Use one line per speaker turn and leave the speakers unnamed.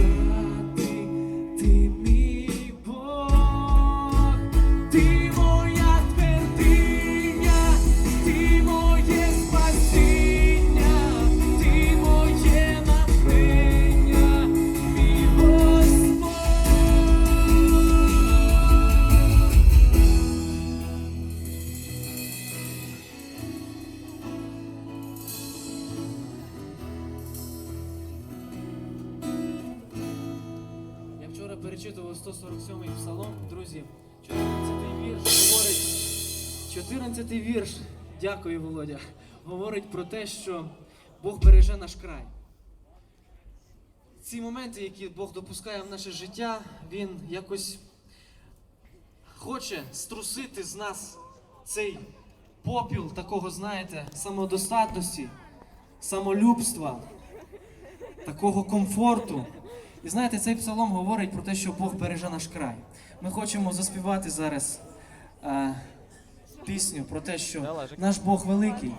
sabe de mim. Слухали 147-й псалом, друзі. 14-й вірш говорить. 14-й вірш, дякую, Володя, говорить про те, що Бог береже наш край. Ці моменти, які Бог допускає в наше життя, Він якось хоче струсити з нас цей попіл такого, знаєте, самодостатності, самолюбства, такого комфорту. І знаєте, цей псалом говорить про те, що Бог береже наш край. Ми хочемо заспівати зараз е, пісню про те, що наш Бог великий.